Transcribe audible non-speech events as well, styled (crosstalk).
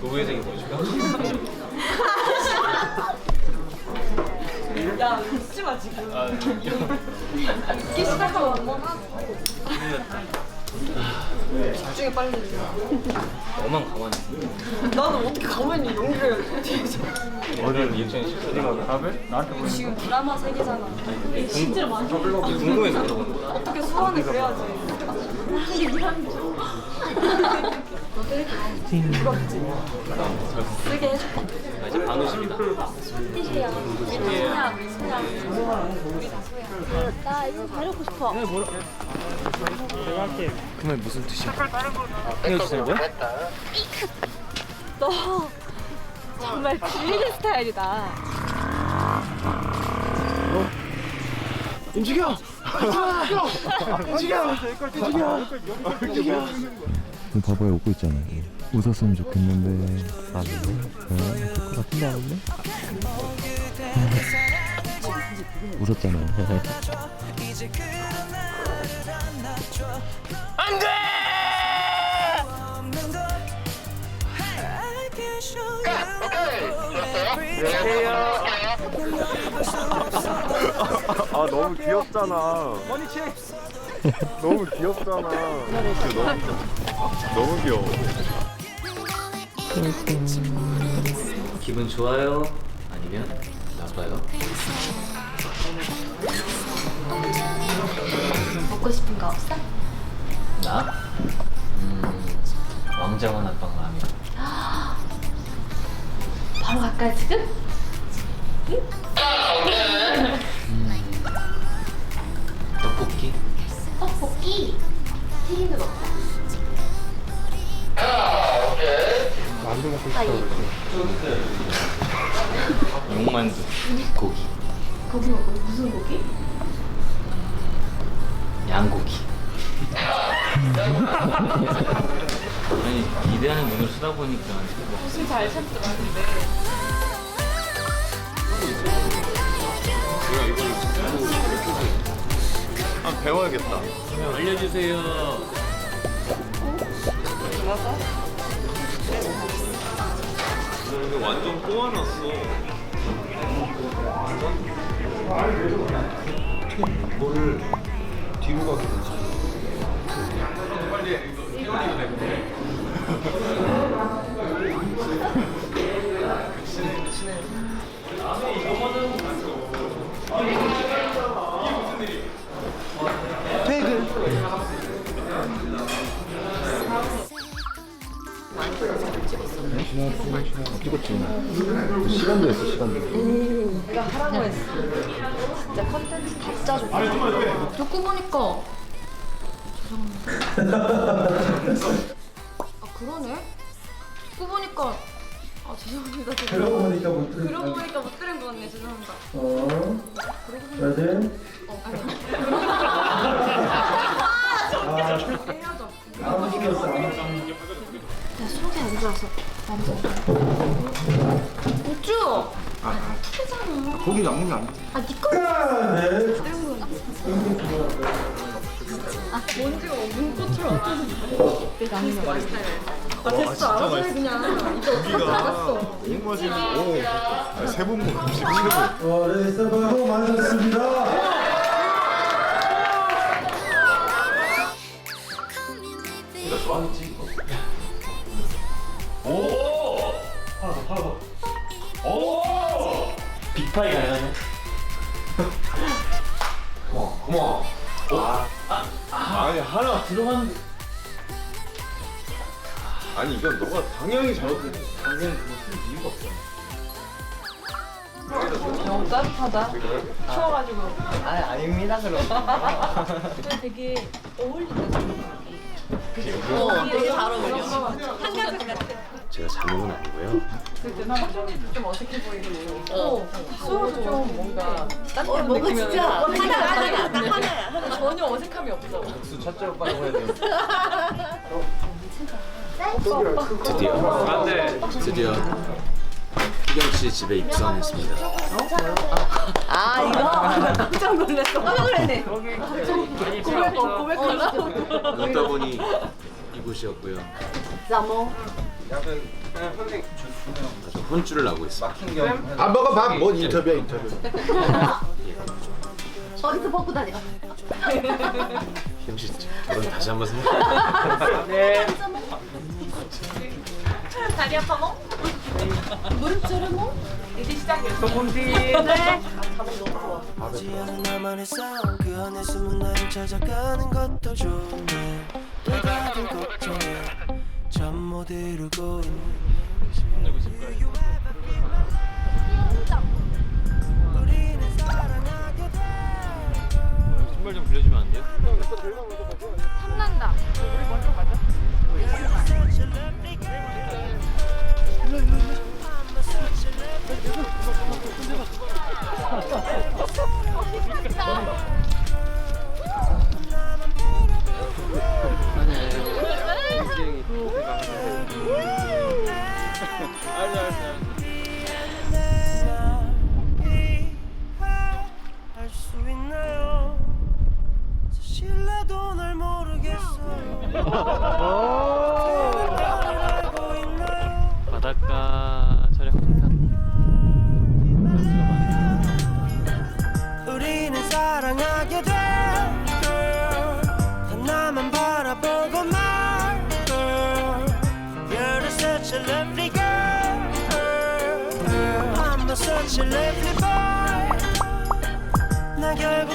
노예생이 보여줄까? 야 웃지 마 지금기 시작하면 한번 하고. 집중해 빨리. 너만 가만히 있어. 나는 어떻게 가만히 연기를 해 뒤에서. 어디를 리액션이 싫어? 답을? 나한테 보내. 지금 드라마 세계잖아. 진짜 많이 궁금해서 거야. 어떻게 소환을 그래야지. 쓰게. 아, 이제 반우십니다. 나 이거 가르고 싶어. 그말 무슨 뜻이야? 헤어지자는 거야? 너 정말 질리는 스타일이다. 움직여! 움직여! 움직여! 바보에 웃고 있잖아요. 웃었으면 좋겠는데. 아, 네. 웃을 것 같은데 안 웃네? 웃었잖아요. 아 너무 귀엽잖아. 너무 귀엽잖아. 너무, 너무 귀여워. 기분 좋아요? 아니면 나빠요? 먹고 싶은 거 없어? 나? 음, 왕자와 나빵 라면. (gasps) 바로 갈까요 지금? 용만두. 고기. 고기 먹고 무슨 고기? 양고기. (laughs) 아니 기대하는 눈을 쏟아보니까 무슨 잘 참더라 근데. 아 배워야겠다. 알려주세요. 근데 완전 꼬아놨어. 이거를 뒤로 가게 되지. 찍었지. 시간도 했어, 시간도. 내가 하라고 했어. 진짜 컨텐츠 다 짜줘. 듣고 보니까 죄송합니다. 아 그러네. 듣고 보니까 아 죄송합니다. 그러고 보니까 못 들은 그러고 보니까 못 들은 거 같네. 죄송합니다. 어. 그러고 보니까 어, 아니. 헤어 져. 야 속이 안 좋아서 완전. 우쭈. 아, 잖아 고기 남는 안 돼. 아, 니 거. 뭔지가 눈꽃으로 아 됐어 알아서 해 그냥 이제 어떻게 너무 맛있는. 오. 세분 먹음 세 분. 어, 네, 서버 많으셨습니다. 빅파이 가능하냐? 고마워. 아니 하나 들어갔는데. 아니 이건 너가 방향이 잘못된 방향 그거 쓸 이유가 없어. 너무 따뜻하다 추워가지고 되게 어울린다. 어 되게 잘 어울려 한가득 같아 제가 자몽은 아니고요. 표정이 좀 어색해 보이고 어 수호도 좀 뭔가 따뜻한 뭔가 느낌이 진짜 하나야 하나야, 딱 하나야 전혀 어색함이 없어 박수 첫째 오빠라고 해야 돼. 드디어. 안돼. 드디어. 희경 씨 집에 입성했습니다. 아 이거 나 깜짝 놀랐어. 깜짝 놀랐네. 고백 고백 하나? 듣다 보니 이곳이었고요. 라모. 아주 혼쭐을 나고 있습니다. 안 먹어봐. 뭔 인터뷰야 인터뷰. (laughs) 어디서 벗고 다녀? (laughs) 씨 결혼 다시 한번 생각해. (laughs) 다리 아파 뭐? 무릎처럼 뭐? 이제 시작이야. 지하는 나만의 싸움 그 안에 숨은 나를 찾아가는 것도 좋네 또 다른 걱정에 잠못 이루고 있는 바닷가 촬영 항상 우리는 사랑하게 돼 girl. 단 나만 바라보고 말 je lève les boy. La gueule